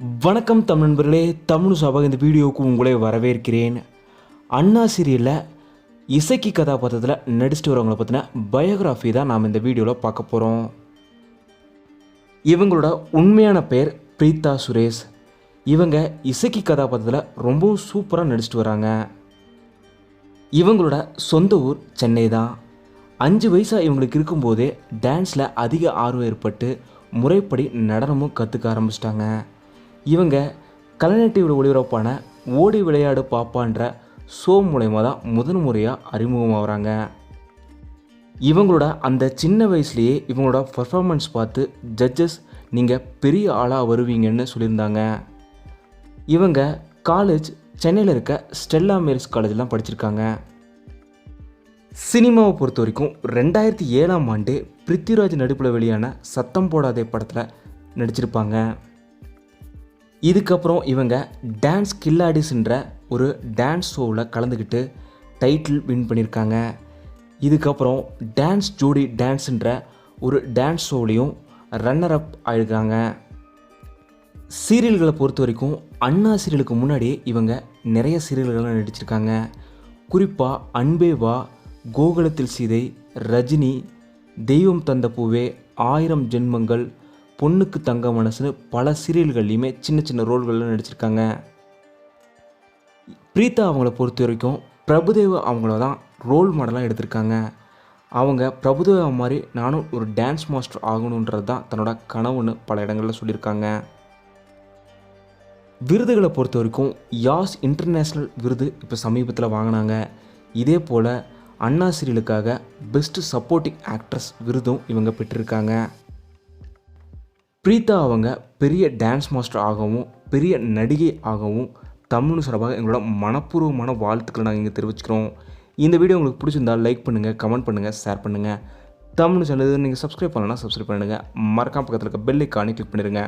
வணக்கம் தமிழ் நண்பர்களே தமிழ் சபாக இந்த வீடியோவுக்கு உங்களே வரவேற்கிறேன். அண்ணா சீரியலில் இசைக்கு கதாபாத்திரத்தில் நடிச்சுட்டு வரவங்களை பற்றின பயோகிராஃபி தான் நாம் இந்த வீடியோவில் பார்க்க போகிறோம் இவங்களோட உண்மையான பெயர் பிரீதா சுரேஷ். இவங்க இசைக்கு கதாபாத்திரத்தில் ரொம்பவும் சூப்பராக நடிச்சிட்டு வராங்க. இவங்களோட சொந்த ஊர் சென்னை தான். அஞ்சு வயசாக இவங்களுக்கு இருக்கும்போதே டான்ஸில் அதிக ஆர்வம் ஏற்பட்டு முறைப்படி நடனமும் கற்றுக்க ஆரம்பிச்சிட்டாங்க. இவங்க கலைஞர் டிவியில் ஒளிபரப்பான ஓடி விளையாடு பாப்பான்ற ஷோ மூலயமா தான் முதன் முறையாக அறிமுகமாகறாங்க இவங்களோட அந்த சின்ன வயசுலேயே இவங்களோட பர்ஃபார்மன்ஸ் பார்த்து ஜட்ஜஸ் நீங்கள் பெரிய ஆளாக வருவீங்கன்னு சொல்லியிருந்தாங்க. இவங்க காலேஜ் சென்னையில் இருக்க ஸ்டெல்லா மேரிஸ் காலேஜ்லாம் படிச்சிருக்காங்க. சினிமாவை பொறுத்த வரைக்கும் ரெண்டாயிரத்தி ஏழாம் ஆண்டு பிருத்திவிராஜ் நடிப்பில் வெளியான சத்தம் போடாதே படத்தில் நடிச்சிருப்பாங்க. இதுக்கப்புறம் இவங்க டான்ஸ் கில்லாடிஸ்ன்ற ஒரு டான்ஸ் ஷோவில் கலந்துக்கிட்டு டைட்டில் வின் பண்ணியிருக்காங்க இதுக்கப்புறம் டான்ஸ் ஜோடி டான்ஸுன்ற ஒரு டான்ஸ் ஷோவிலையும் ரன்னர் அப் ஆயிருக்காங்க. சீரியல்களை பொறுத்த வரைக்கும் அண்ணா சீரியலுக்கு முன்னாடியே இவங்க நிறைய சீரியல்கள்லாம் நடிச்சிருக்காங்க. குறிப்பாக அன்பே வா கோகுலத்தில் சீதை ரஜினி தெய்வம் தந்த பூவே ஆயிரம் ஜென்மங்கள் பொண்ணுக்கு தங்க மனசுன்னு பல சீரியல்கள்லையுமே சின்ன சின்ன ரோல்களில் நடிச்சிருக்காங்க. பிரீதா அவங்கள பொறுத்த வரைக்கும் பிரபுதேவா அவங்கள தான் ரோல் மாடலாக எடுத்திருக்காங்க. அவங்க பிரபுதேவா மாதிரி நானும் ஒரு டான்ஸ் மாஸ்டர் ஆகணுன்றது தான் தன்னோட கனவுன்னு பல இடங்களில் சொல்லியிருக்காங்க. விருதுகளை பொறுத்த வரைக்கும் யாஸ் இன்டர்நேஷ்னல் விருது இப்போ சமீபத்தில் வாங்கினாங்க. இதே போல் அண்ணா சீரியலுக்காக பெஸ்ட் சப்போர்ட்டிங் ஆக்ட்ரஸ் விருதும் இவங்க பெற்றிருக்காங்க. பிரீத்தா அவங்க பெரிய டான்ஸ் மாஸ்டர் ஆகவும் பெரிய நடிகை ஆகவும் தமிழ் சார்பாக எங்களோட மனப்பூர்வமான வாழ்த்துக்களை நாங்கள் இங்கே தெரிவிச்சுக்கிறோம். இந்த வீடியோ உங்களுக்கு பிடிச்சிருந்தால் லைக் பண்ணுங்கள் கமெண்ட் பண்ணுங்கள் ஷேர் பண்ணுங்கள் தமிழ் சேனல் நீங்கள் சப்ஸ்கிரைப் பண்ணலன்னா சப்ஸ்கிரைப் பண்ணுங்கள் மறக்காம பக்கத்தில் இருக்க பெல் ஐக்கானே கிளிக் பண்ணிடுங்க.